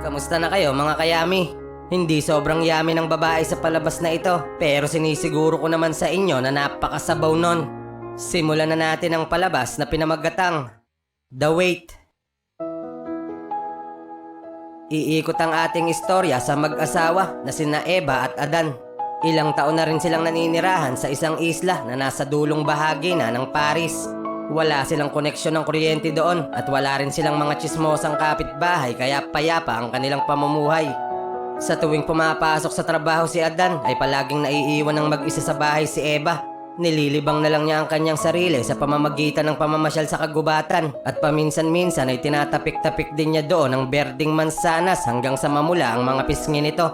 Kamusta na kayo mga kayami? Hindi sobrang yami ng babae sa palabas na ito, pero sinisiguro ko naman sa inyo na napakasabaw nun. Simulan na natin ang palabas na pinamagatang The Wait. Iikot ang ating istorya sa mag-asawa na sina Eva at Adan. Ilang taon na rin silang naninirahan sa isang isla na nasa dulong bahagi na ng Paris. Wala silang koneksyon ng kuryente doon at wala rin silang mga chismosang kapitbahay kaya payapa ang kanilang pamumuhay. Sa tuwing pumapasok sa trabaho si Adan ay palaging naiiwan ng mag-isa sa bahay si Eva. Nililibang na lang niya ang kanyang sarili sa pamamagitan ng pamamasyal sa kagubatan at paminsan-minsan ay tinatapik-tapik din niya doon ang berding mansanas hanggang sa mamula ang mga pisngi nito.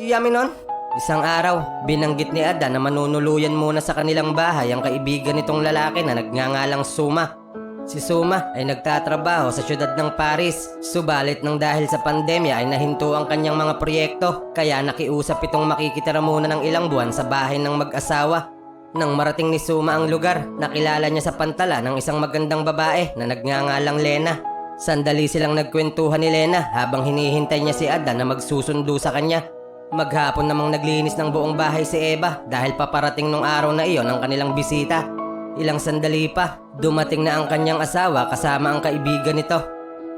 Yummy nun! Isang araw, binanggit ni Adan na manunuluyan muna sa kanilang bahay ang kaibigan nitong lalaki na nagngangalang Suma. Si Suma ay nagtatrabaho sa syudad ng Paris, subalit nang dahil sa pandemya ay nahinto ang kanyang mga proyekto, kaya nakiusap itong makikitira muna ng ilang buwan sa bahay ng mag-asawa. Nang marating ni Suma ang lugar, nakilala niya sa pantala ng isang magandang babae na nagngangalang Lena. Sandali silang nagkwentuhan ni Lena habang hinihintay niya si Adan na magsusundo sa kanya. Maghapon namang naglinis ng buong bahay si Eva dahil paparating nung araw na iyon ang kanilang bisita. Ilang sandali pa, dumating na ang kanyang asawa kasama ang kaibigan nito.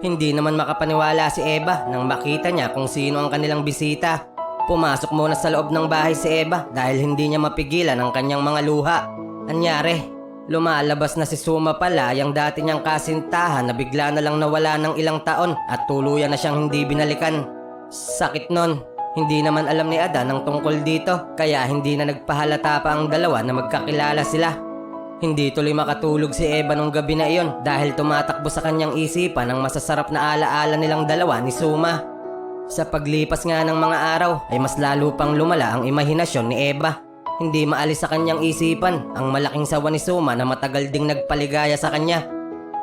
Hindi naman makapaniwala si Eva nang makita niya kung sino ang kanilang bisita. Pumasok muna sa loob ng bahay si Eva dahil hindi niya mapigilan ang kanyang mga luha. Anyari, lumalabas na si Suma pala yung dati niyang kasintahan na bigla na lang nawala ng ilang taon at tuluyan na siyang hindi binalikan. Sakit nun, hindi naman alam ni Adan ang tungkol dito, kaya hindi na nagpahalata pa ang dalawa na magkakilala sila. Hindi tuloy makatulog si Eva nung gabi na iyon dahil tumatakbo sa kanyang isipan ang masasarap na alaala nilang dalawa ni Suma. Sa paglipas nga ng mga araw ay mas lalo pang lumala ang imahinasyon ni Eva. Hindi maalis sa kanyang isipan ang malaking sawa ni Suma na matagal ding nagpaligaya sa kanya.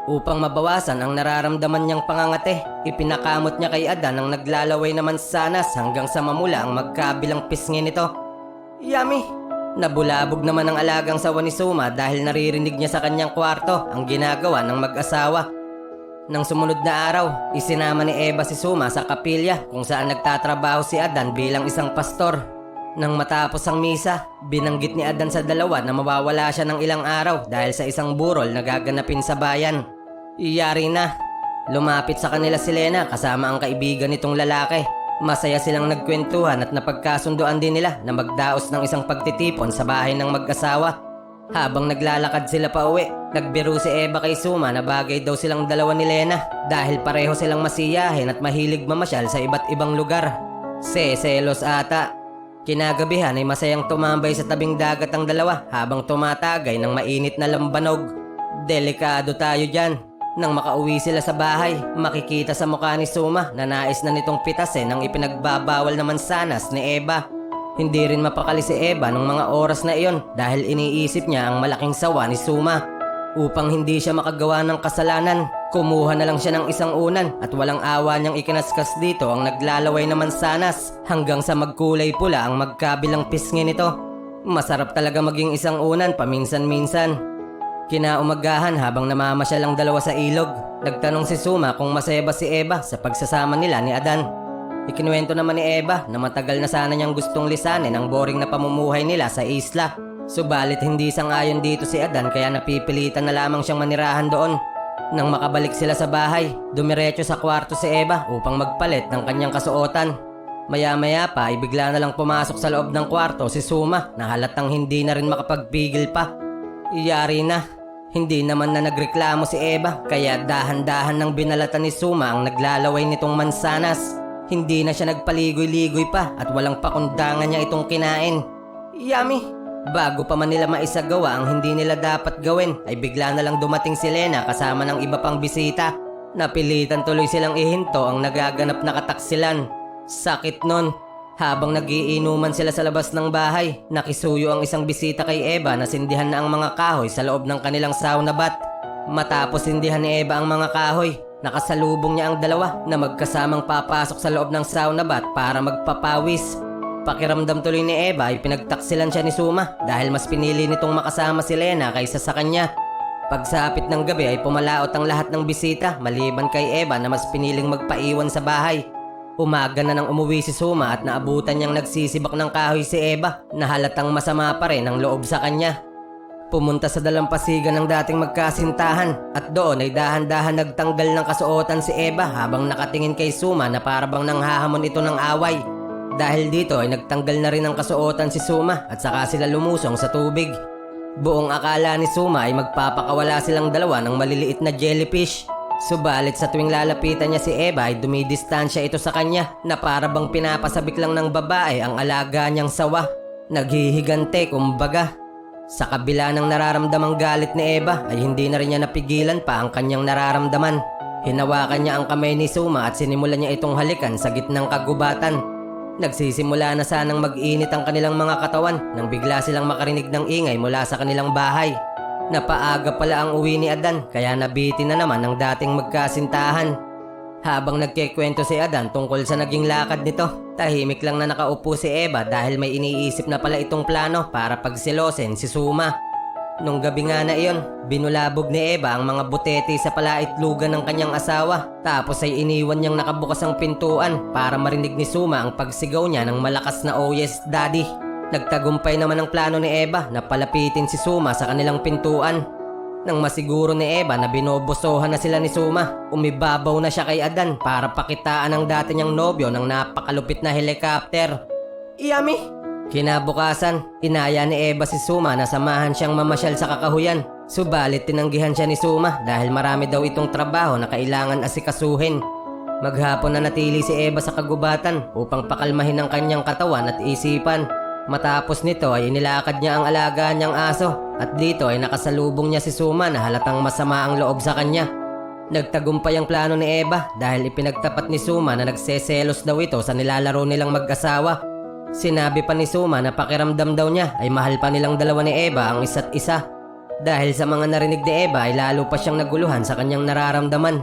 Upang mabawasan ang nararamdaman niyang pangangate, ipinakamot niya kay Adan ang naglalaway naman sanas hanggang sa mamula ang magkabilang pisngi nito. Yummy! Nabulabog naman ang alagang sawa ni Suma dahil naririnig niya sa kanyang kwarto ang ginagawa ng mag-asawa. Nang sumunod na araw, isinama ni Eva si Suma sa kapilya kung saan nagtatrabaho si Adan bilang isang pastor. Nang matapos ang misa, binanggit ni Adan sa dalawa na mawawala siya ng ilang araw dahil sa isang burol na gaganapin sa bayan. Iyari na. Lumapit sa kanila si Lena kasama ang kaibigan nitong lalaki. Masaya silang nagkwentuhan at napagkasunduan din nila na magdaos ng isang pagtitipon sa bahay ng mag-asawa. Habang naglalakad sila pa uwi, nagbiro si Eva kay Suma na bagay daw silang dalawa ni Lena dahil pareho silang masiyahin at mahilig mamasyal sa iba't ibang lugar. Seselos ata. Kinagabihan ay masayang tumambay sa tabing dagat ang dalawa habang tumatagay ng mainit na lambanog. Delikado tayo dyan. Nang makauwi sila sa bahay, makikita sa mukha ni Suma na nais na nitong pitasin ang ipinagbabawal naman sanas ni Eva. Hindi rin mapakali si Eva ng mga oras na iyon dahil iniisip niya ang malaking sawa ni Suma. Upang hindi siya makagawa ng kasalanan, kumuha na lang siya ng isang unan at walang awa niyang ikinaskas dito ang naglalaway naman sanas hanggang sa magkulay pula ang magkabilang pisngi nito. Masarap talaga maging isang unan paminsan-minsan. Kinaumagahan habang namamasyal ang dalawa sa ilog, nagtanong si Suma kung masaya ba si Eva sa pagsasama nila ni Adan. Ikinuwento naman ni Eva na matagal na sana niyang gustong lisanin ang boring na pamumuhay nila sa isla. Subalit hindi sang-ayon dito si Adan kaya napipilitan na lamang siyang manirahan doon. Nang makabalik sila sa bahay, dumiretso sa kwarto si Eva upang magpalit ng kanyang kasuotan. Maya-maya pa ay bigla na lang pumasok sa loob ng kwarto si Suma na halatang hindi na rin makapagpigil pa. Iyari na. Hindi naman na nagreklamo si Eva kaya dahan-dahan ng binalatan ni Suma ang naglalaway nitong mansanas. Hindi na siya nagpaligoy-ligoy pa at walang pakundangan niya itong kinain. Yummy! Bago pa man nila maisagawa ang hindi nila dapat gawin ay bigla na lang dumating si Lena kasama ng iba pang bisita. Napilitan tuloy silang ihinto ang nagaganap na kataksilan. Sakit nun. Habang nagiinuman sila sa labas ng bahay, nakisuyo ang isang bisita kay Eva na sindihan na ang mga kahoy sa loob ng kanilang sauna bath. Matapos sindihan ni Eva ang mga kahoy, nakasalubong niya ang dalawa na magkasamang papasok sa loob ng sauna bath para magpapawis. Pakiramdam tuloy ni Eva ay pinagtaksilan siya ni Suma dahil mas pinili nitong makasama si Lena kaysa sa kanya. Pagsapit ng gabi ay pumalaot ang lahat ng bisita maliban kay Eva na mas piniling magpaiwan sa bahay. Umaga na nang umuwi si Suma at naabutan niyang nagsisibak ng kahoy si Eva na halatang masama pa rin ang loob sa kanya. Pumunta sa dalampasigan ng dating magkasintahan at doon ay dahan-dahan nagtanggal ng kasuotan si Eva habang nakatingin kay Suma na parabang nanghahamon ito ng away. Dahil dito ay nagtanggal na rin ng kasuotan si Suma at saka sila lumusong sa tubig. Buong akala ni Suma ay magpapakawala silang dalawa ng maliliit na jellyfish. Subalit sa tuwing lalapitan niya si Eva ay dumidistansya ito sa kanya na para bang pinapasabik lang ng babae ang alaga niyang sawa. Naghihigante kumbaga. Sa kabila ng nararamdamang galit ni Eva ay hindi na rin niya napigilan pa ang kanyang nararamdaman. Hinawakan niya ang kamay ni Suma at sinimulan niya itong halikan sa gitnang kagubatan. Nagsisimula na sanang mag-init ang kanilang mga katawan nang bigla silang makarinig ng ingay mula sa kanilang bahay. Napaaga pala ang uwi ni Adan kaya nabitin na naman ang dating magkasintahan. Habang nagkikwento si Adan tungkol sa naging lakad nito, tahimik lang na nakaupo si Eva dahil may iniisip na pala itong plano para pagsilosin si Suma. Nung gabi nga na iyon, binulabog ni Eva ang mga butete sa palaitlugan ng kanyang asawa tapos ay iniwan niyang nakabukas ang pintuan para marinig ni Suma ang pagsigaw niya ng malakas na oh yes daddy. Nagtagumpay naman ang plano ni Eva na palapitin si Suma sa kanilang pintuan. Nang masiguro ni Eva na binobosohan na sila ni Suma, umibabaw na siya kay Adan para pakitaan ang dati niyang nobyo ng napakalupit na helicopter. Yummy! Kinabukasan, inaya ni Eva si Suma na samahan siyang mamasyal sa kakahuyan. Subalit tinanggihan siya ni Suma dahil marami daw itong trabaho na kailangan asikasuhin. Maghapon na natili si Eva sa kagubatan upang pakalmahin ang kanyang katawan at isipan. Matapos nito ay inilakad niya ang alaga niyang aso at dito ay nakasalubong niya si Suma na halatang masama ang loob sa kanya. Nagtagumpay ang plano ni Eva dahil ipinagtapat ni Suma na nagseselos daw ito sa nilalaro nilang mag-asawa. Sinabi pa ni Suma na pakiramdam daw niya ay mahal pa nilang dalawa ni Eva ang isa't isa. Dahil sa mga narinig ni Eva ay lalo pa siyang naguluhan sa kanyang nararamdaman.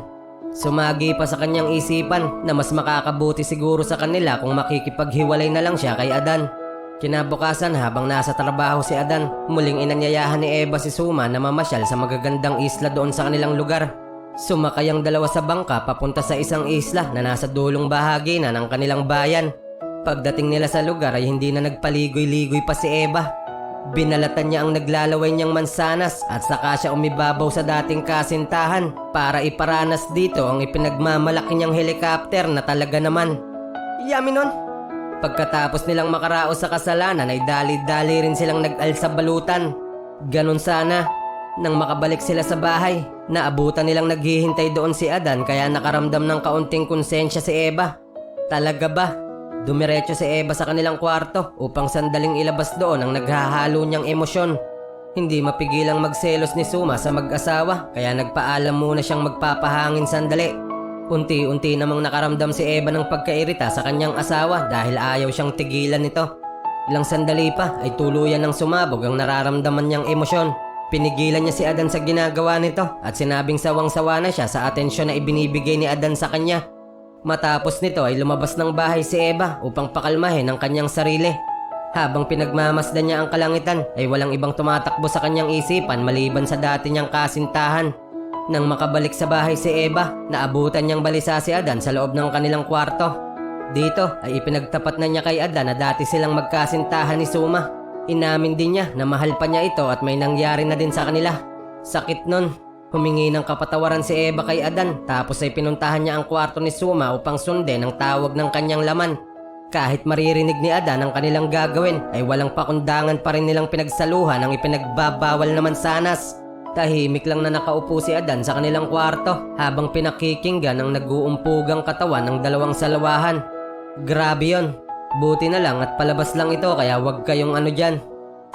Sumagi pa sa kanyang isipan na mas makakabuti siguro sa kanila kung makikipaghiwalay na lang siya kay Adan. Kinabukasan habang nasa trabaho si Adan, muling inanyayahan ni Eva si Suma na mamasyal sa magagandang isla doon sa kanilang lugar. Sumakay ang dalawa sa bangka papunta sa isang isla na nasa dulong bahagi na ng kanilang bayan. Pagdating nila sa lugar ay hindi na nagpaligoy-ligoy pa si Eva. Binalatan niya ang naglalaway niyang mansanas at saka siya umibabaw sa dating kasintahan para iparanas dito ang ipinagmamalaki niyang helicopter na talaga naman. Yami nun! Pagkatapos nilang makaraos sa kasalanan ay dali-dali rin silang nag-al sa balutan. Ganon sana. Nang makabalik sila sa bahay, naabutan nilang naghihintay doon si Adan kaya nakaramdam ng kaunting konsensya si Eva. Talaga ba? Dumiretso si Eva sa kanilang kwarto upang sandaling ilabas doon ang naghahalo niyang emosyon. Hindi mapigilang magselos ni Suma sa mag-asawa kaya nagpaalam muna siyang magpapahangin sandali. Unti-unti namang nakaramdam si Eva ng pagkairita sa kanyang asawa dahil ayaw siyang tigilan nito. Ilang sandali pa ay tuluyan ng sumabog ang nararamdaman niyang emosyon. Pinigilan niya si Adan sa ginagawa nito at sinabing sawang-sawa na siya sa atensyon na ibinibigay ni Adan sa kanya. Matapos nito ay lumabas ng bahay si Eva upang pakalmahin ang kanyang sarili. Habang pinagmamasdan niya ang kalangitan ay walang ibang tumatakbo sa kanyang isipan maliban sa dati niyang kasintahan. Nang makabalik sa bahay si Eva, naabutan niyang balisa si Adan sa loob ng kanilang kwarto. Dito ay ipinagtapat na niya kay Adan na dati silang magkasintahan ni Suma. Inamin din niya na mahal pa niya ito at may nangyari na din sa kanila. Sakit nun. Humingi ng kapatawaran si Eva kay Adan tapos ay pinuntahan niya ang kwarto ni Suma upang sundin ang tawag ng kanyang laman. Kahit maririnig ni Adan ang kanilang gagawin ay walang pakundangan pa rin nilang pinagsaluhan ang ipinagbabawal naman sanas. Tahimik lang na nakaupo si Adan sa kanilang kwarto habang pinakikinggan ang nag-uumpugang katawan ng dalawang salawahan. Grabe yon. Buti na lang at palabas lang ito kaya wag kayong ano dyan.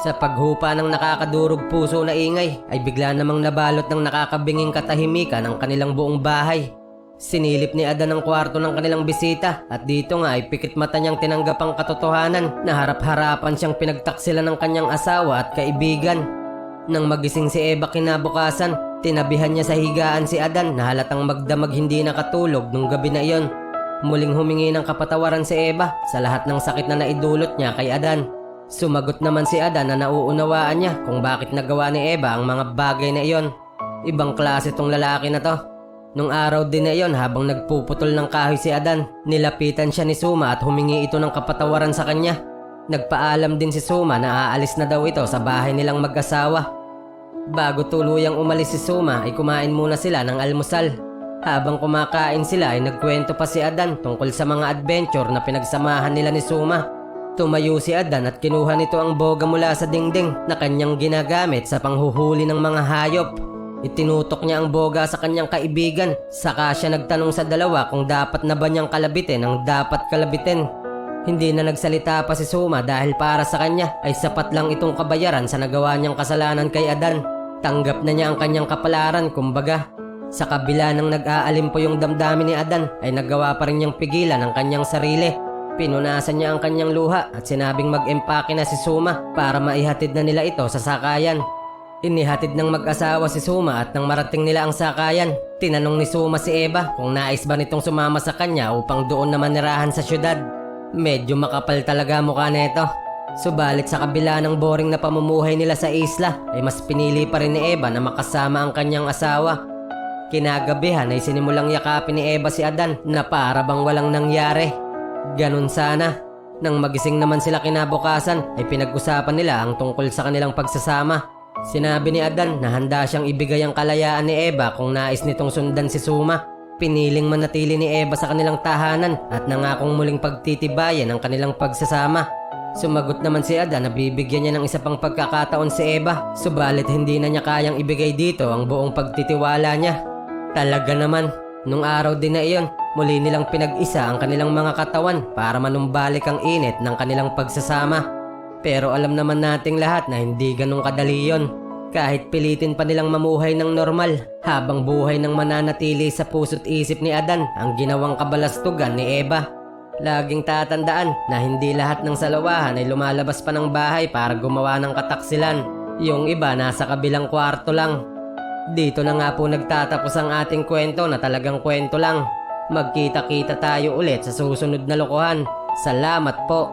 Sa paghupa ng nakakadurog puso na ingay ay bigla namang nabalot ng nakakabinging katahimikan ang kanilang buong bahay. Sinilip ni Adan ang kwarto ng kanilang bisita at dito nga ay pikit mata niyang tinanggap ang katotohanan na harap-harapan siyang pinagtaksila ng kanyang asawa at kaibigan. Nang magising si Eva kinabukasan, tinabihan niya sa higaan si Adan na halatang magdamag hindi nakatulog nung gabi na iyon. Muling humingi ng kapatawaran si Eva sa lahat ng sakit na naidulot niya kay Adan. Sumagot naman si Adan na nauunawaan niya kung bakit nagawa ni Eva ang mga bagay na iyon. Ibang klase tong lalaki na to. Nung araw din na iyon habang nagpuputol ng kahoy si Adan, nilapitan siya ni Suma at humingi ito ng kapatawaran sa kanya. Nagpaalam din si Suma na aalis na daw ito sa bahay nilang mag-asawa. Bago tuluyang umalis si Suma ay kumain muna sila ng almusal. Habang kumakain sila ay nagkwento pa si Adan tungkol sa mga adventure na pinagsamahan nila ni Suma. Tumayo si Adan at kinuha nito ang boga mula sa dingding na kanyang ginagamit sa panghuhuli ng mga hayop. Itinutok niya ang boga sa kanyang kaibigan, saka siya nagtanong sa dalawa kung dapat na ba niyang kalabitin ang dapat kalabitin. Hindi na nagsalita pa si Suma dahil para sa kanya ay sapat lang itong kabayaran sa nagawa niyang kasalanan kay Adan. Tanggap na niya ang kanyang kapalaran kumbaga. Sa kabila ng nag-aalim po yung damdamin ni Adan ay nagawa pa rin niyang pigilan ang kanyang sarili. Pinunasan niya ang kanyang luha at sinabing mag-empake na si Suma para maihatid na nila ito sa sakayan. Inihatid ng mag-asawa si Suma at nang marating nila ang sakayan, tinanong ni Suma si Eva kung nais ba nitong sumama sa kanya upang doon naman nirahan sa syudad. Medyo makapal talaga mukha nito. Subalit sa kabila ng boring na pamumuhay nila sa isla ay mas pinili pa rin ni Eva na makasama ang kanyang asawa. Kinagabihan ay sinimulang yakapin ni Eva si Adan na para bang walang nangyari. Ganon sana. Nang magising naman sila kinabukasan ay pinag-usapan nila ang tungkol sa kanilang pagsasama. Sinabi ni Adan na handa siyang ibigay ang kalayaan ni Eva kung nais nitong sundan si Suma. Piniling manatili ni Eva sa kanilang tahanan at nangakong muling pagtitibayan ang kanilang pagsasama. Sumagot naman si Adan na bibigyan niya ng isa pang pagkakataon si Eva, subalit hindi na niya kayang ibigay dito ang buong pagtitiwala niya. Talaga naman, nung araw din na iyon, muli nilang pinag-isa ang kanilang mga katawan para manumbalik ang init ng kanilang pagsasama. Pero alam naman nating lahat na hindi ganun kadali yon. Kahit pilitin pa nilang mamuhay ng normal, habang buhay ng mananatili sa puso't isip ni Adan ang ginawang kabalastugan ni Eva. Laging tatandaan na hindi lahat ng salawahan ay lumalabas pa ng bahay para gumawa ng kataksilan. Yung iba nasa kabilang kwarto lang. Dito na nga po nagtatapos ang ating kwento na talagang kwento lang. Magkita-kita tayo ulit sa susunod na lokohan. Salamat po.